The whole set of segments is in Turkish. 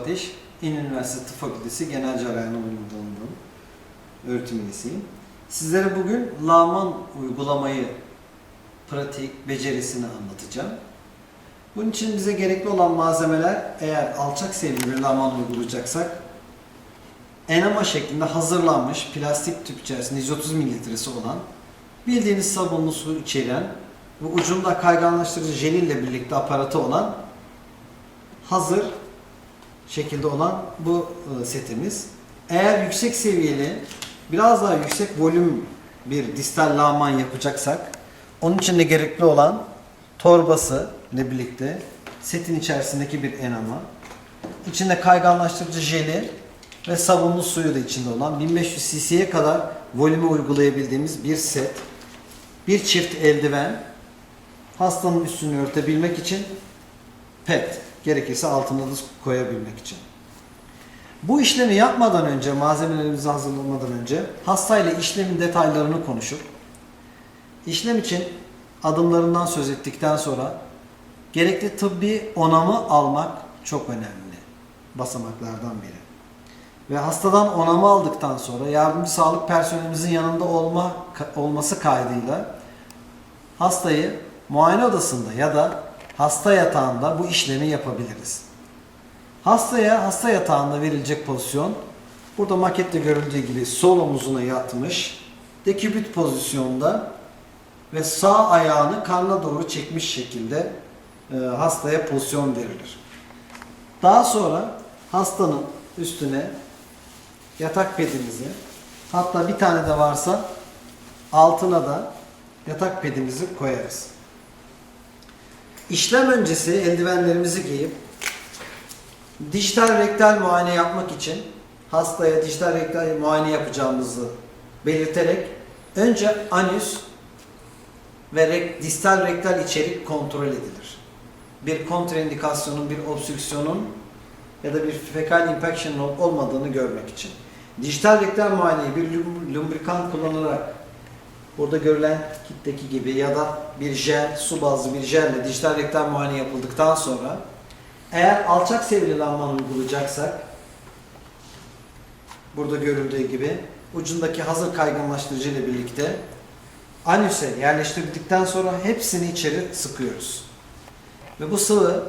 Ateş, İn Üniversitesi Tıp Fakültesi Genel Cerrahine bulunduğum öğretim üyesiyim. Sizlere bugün lağman uygulamayı, pratik, becerisini anlatacağım. Bunun için bize gerekli olan malzemeler eğer alçak seviyeli bir lağman uygulayacaksak enema şeklinde hazırlanmış plastik tüp içerisinde 130 mililitresi olan bildiğiniz sabunlu su içeren ve ucunda kayganlaştırıcı jel ile birlikte aparatı olan hazır şekilde olan bu e, setimiz. Eğer yüksek seviyeli biraz daha yüksek volüm bir distal lağman yapacaksak onun için de gerekli olan torbası ile birlikte setin içerisindeki bir enama içinde kayganlaştırıcı jeli ve sabunlu suyu da içinde olan 1500 cc'ye kadar volümü uygulayabildiğimiz bir set. Bir çift eldiven hastanın üstünü örtebilmek için pet gerekirse altına da koyabilmek için. Bu işlemi yapmadan önce, malzemelerimizi hazırlamadan önce hastayla işlemin detaylarını konuşup işlem için adımlarından söz ettikten sonra gerekli tıbbi onamı almak çok önemli basamaklardan biri. Ve hastadan onamı aldıktan sonra yardımcı sağlık personelimizin yanında olma olması kaydıyla hastayı muayene odasında ya da hasta yatağında bu işlemi yapabiliriz. Hastaya hasta yatağında verilecek pozisyon burada makette görüldüğü gibi sol omuzuna yatmış dekübüt pozisyonda ve sağ ayağını karnına doğru çekmiş şekilde e, hastaya pozisyon verilir. Daha sonra hastanın üstüne yatak pedimizi hatta bir tane de varsa altına da yatak pedimizi koyarız. İşlem öncesi eldivenlerimizi giyip dijital rektal muayene yapmak için hastaya dijital rektal muayene yapacağımızı belirterek önce anüs ve rek, distal rektal içerik kontrol edilir. Bir kontraindikasyonun, bir obstrüksiyonun ya da bir fekal infection'ın olmadığını görmek için. Dijital rektal muayeneyi bir lum- lumbrikan kullanarak burada görülen kitteki gibi ya da bir jel, su bazlı bir jelle dijital rektal muayene yapıldıktan sonra eğer alçak seviyeli lağman uygulayacaksak burada görüldüğü gibi ucundaki hazır kaygınlaştırıcı ile birlikte anüse yerleştirdikten sonra hepsini içeri sıkıyoruz. Ve bu sıvı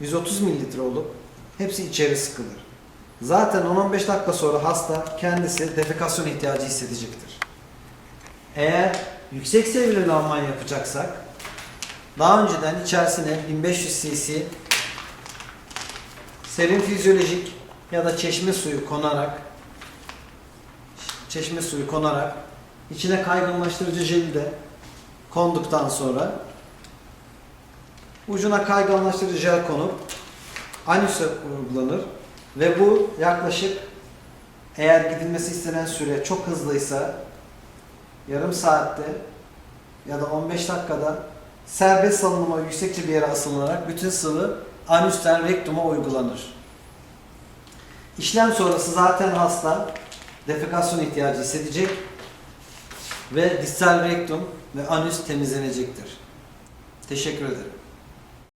130 mililitre olup hepsi içeri sıkılır. Zaten 10-15 dakika sonra hasta kendisi defekasyon ihtiyacı hissedecektir. Eğer yüksek seviyeli lağman yapacaksak daha önceden içerisine 1500 cc serin fizyolojik ya da çeşme suyu konarak çeşme suyu konarak içine kaygınlaştırıcı jeli de konduktan sonra ucuna kaygınlaştırıcı jel konup anüse uygulanır ve bu yaklaşık eğer gidilmesi istenen süre çok hızlıysa yarım saatte ya da 15 dakikada serbest salınıma yüksekçe bir yere asılınarak bütün sıvı anüsten rektuma uygulanır. İşlem sonrası zaten hasta defekasyon ihtiyacı hissedecek ve distal rektum ve anüs temizlenecektir. Teşekkür ederim.